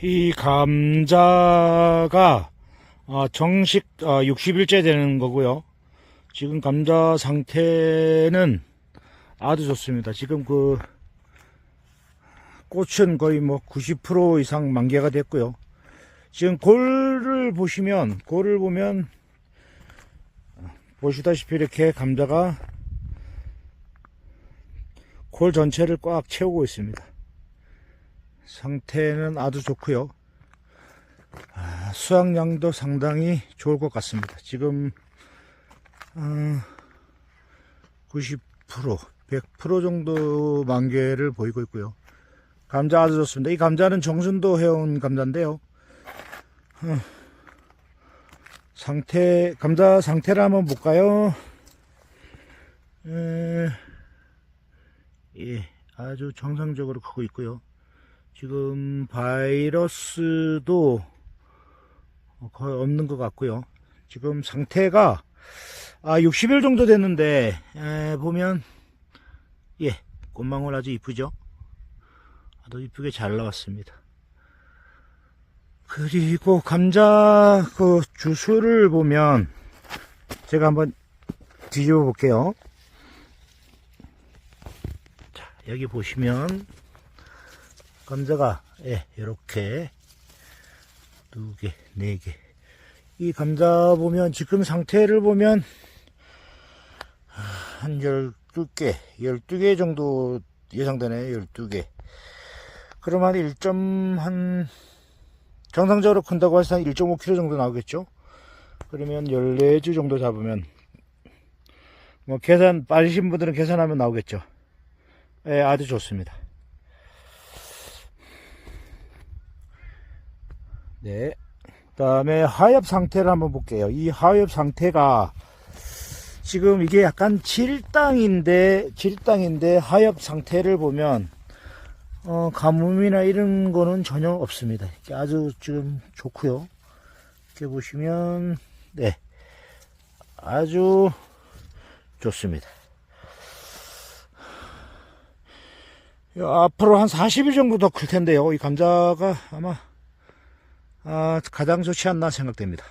이 감자가 아, 정식 60일째 되는 거고요. 지금 감자 상태는 아주 좋습니다. 지금 그 꽃은 거의 뭐 90% 이상 만개가 됐고요. 지금 골을 보시면 골을 보면 보시다시피 이렇게 감자가 골 전체를 꽉 채우고 있습니다. 상태는 아주 좋고요. 아, 수확량도 상당히 좋을 것 같습니다. 지금 어, 90% 100% 정도 만개를 보이고 있고요. 감자 아주 좋습니다. 이 감자는 정순도 해온 감자인데요. 어, 상태 감자 상태를 한번 볼까요? 에, 예, 아주 정상적으로 크고 있고요. 지금 바이러스도 거의 없는 것 같고요. 지금 상태가 아 60일 정도 됐는데 에, 보면 예 꽃망울 아주 이쁘죠? 아주 이쁘게 잘 나왔습니다. 그리고 감자 그 주수를 보면 제가 한번 뒤집어 볼게요. 자, 여기 보시면 감자가 예, 이렇게 두 개, 네 개. 이 감자 보면 지금 상태를 보면 한 12개, 12개 정도 예상되네요. 12개. 그러면 1점 한 정상적으로 큰다고 해서 한 1.5kg 정도 나오겠죠? 그러면 14주 정도 잡으면 뭐 계산 빠르신 분들은 계산하면 나오겠죠. 예, 아주 좋습니다. 네. 그 다음에 하엽 상태를 한번 볼게요. 이 하엽 상태가 지금 이게 약간 질땅인데 질땅인데 하엽 상태를 보면 어, 가뭄이나 이런 거는 전혀 없습니다. 이렇게 아주 지금 좋고요. 이렇게 보시면 네 아주 좋습니다. 앞으로 한 40일 정도 더 클 텐데요. 이 감자가 아마 아, 가장 좋지 않나 생각됩니다.